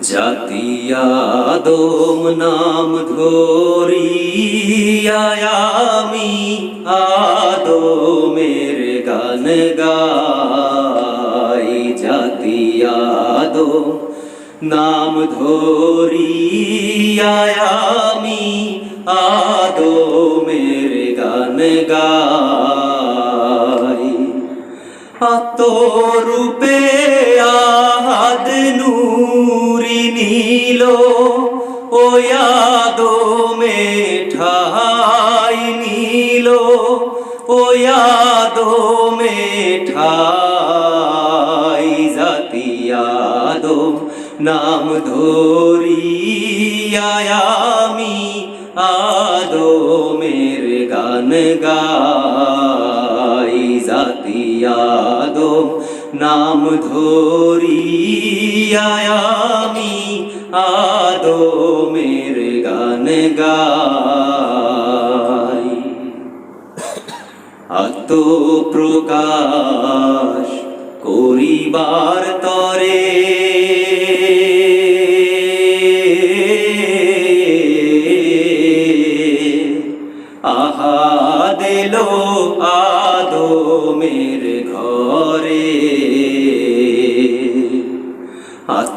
জাতি আদম নাম ধরিয়ামি আদমের গান গাই। জাতি আদম নাম ধরিয়ামি আদমের গান গাই। আত্মরূপে আহাদ নূরি নাম ধরিয়ামি আদমের গান গাই জাতিয়াদো নাম ধরিয়ামি আদমের গান গাই। আত্মপ্রকাশ করিবার তরে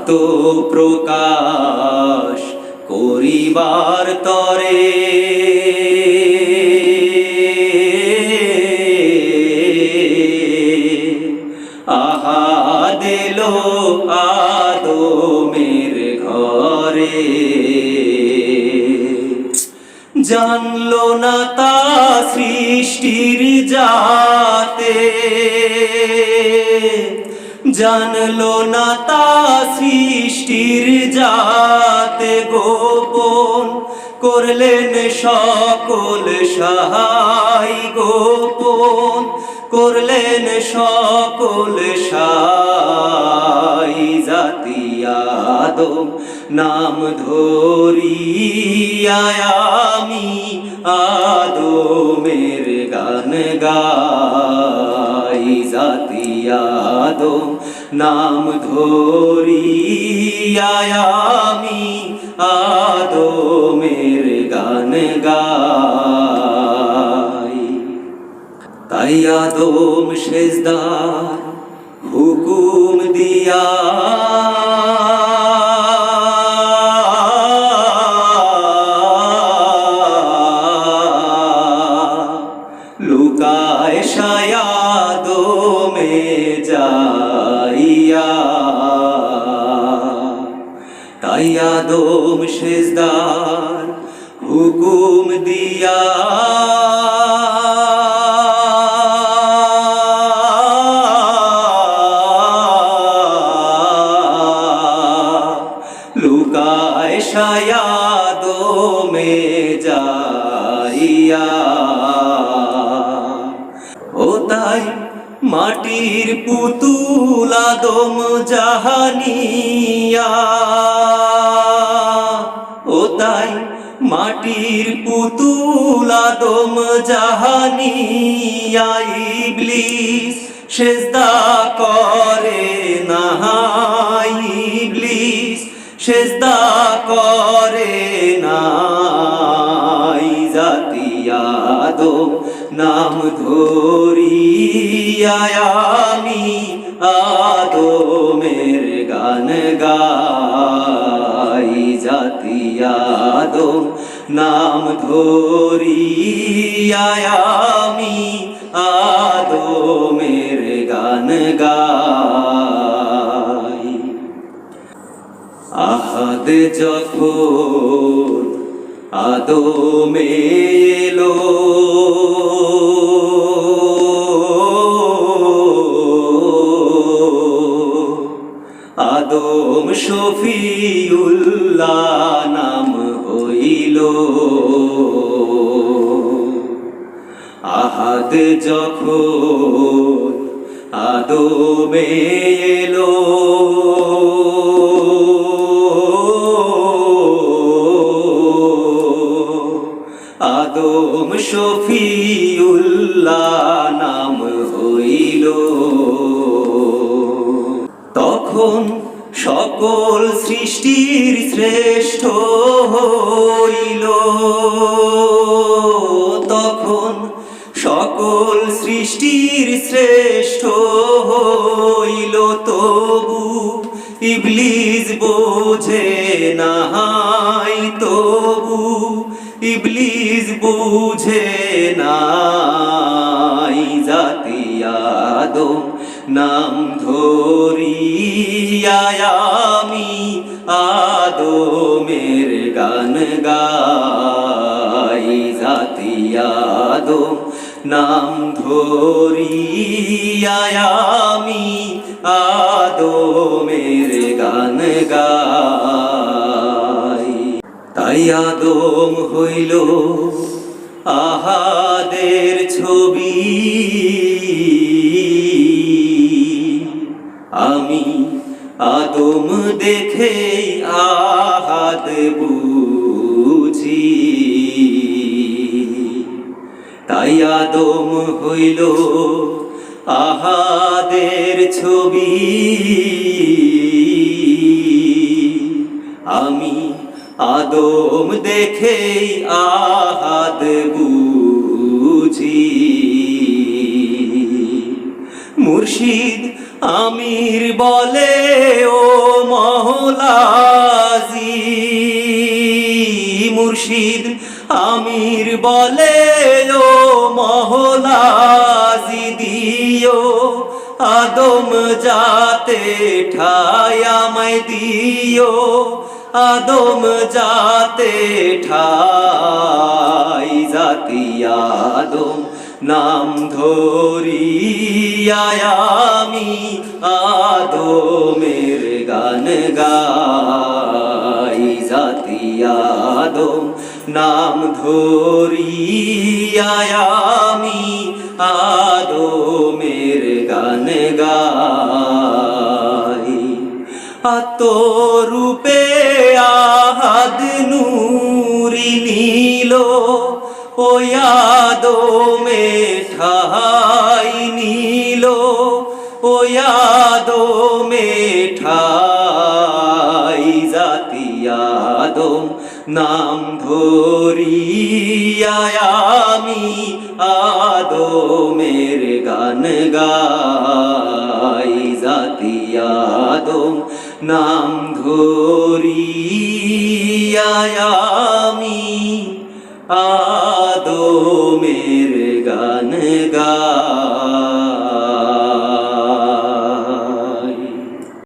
আত্মপ্রকাশ করিবার তরে। আহা দিল আদমের ঘরে। জানলো না তা সৃষ্টির জাতে। জানলো না তা সৃষ্টির জাতে গোপন, করলেন সকল সহায় গোপন, করলেন সকল সাই জাতিয়াদম নাম ধরিয়ামি আদমের গান গাই জাতিয়াদম নাম ধরিয়ামি আদমের গান গাই। তাই আদম সেজদার তাই আদম সেজদার হুকুম দিয়া। ও তাই মাটির পুতুল আদম জাহানিয়া। মাটির পুতুল আদম জাহানিয়া ইবলিস, সেজদা করে না ইবলিস, সেজদা করে না জাতিয়াদম নাম ধরিয়ামি আদমের গান গাই জাতিয়াদম নাম ধরিয়ায়ামি আদো মেরে গান গাই। আহাদ যখন আদো এলো আদম শফিউল্লাহ নাম হইল। আহাদ যখন আদমে এলো আদম শফিউল্লাহ সকল সৃষ্টির শ্রেষ্ঠ হইল। তখন সকল সৃষ্টির শ্রেষ্ঠ হইল। তবু ইবলিজ বোঝে নাই, তবু ইবলিস বুঝে নাই জাতি আদম। নাম ধরিয়ায় আমি আদমের গান গাই, জাতি আদম নাম ধরিয়ায় আমি আদমের গান গাই। তাই আদম হইল আদম দেখে আহাদ বুঝি তাই আদম হইল আহাদের ছবি আমি আদম দেখে আহাদ বুঝি মুর্শিদ আমির বলে মুর্শিদ আমির বলে, ও মহলাজি দিও আদম যাতে ঠায় আমায় দিও, আদম যাতে ঠাই জাতি আদম নাম ধরিয়ায় আমি আদমের গান গাই জাতি আদম নাম ধরিয়ায় আমি আদমের গান গাই। আত্মরূপে আহাদ নূরি নীল ওয়াদ মেঠাই নীল। নাম ধরিয়ায় আমি আদমের গান গাই জাতি আদম। নাম ধরিয়ায় আমি আদমের গান গাই।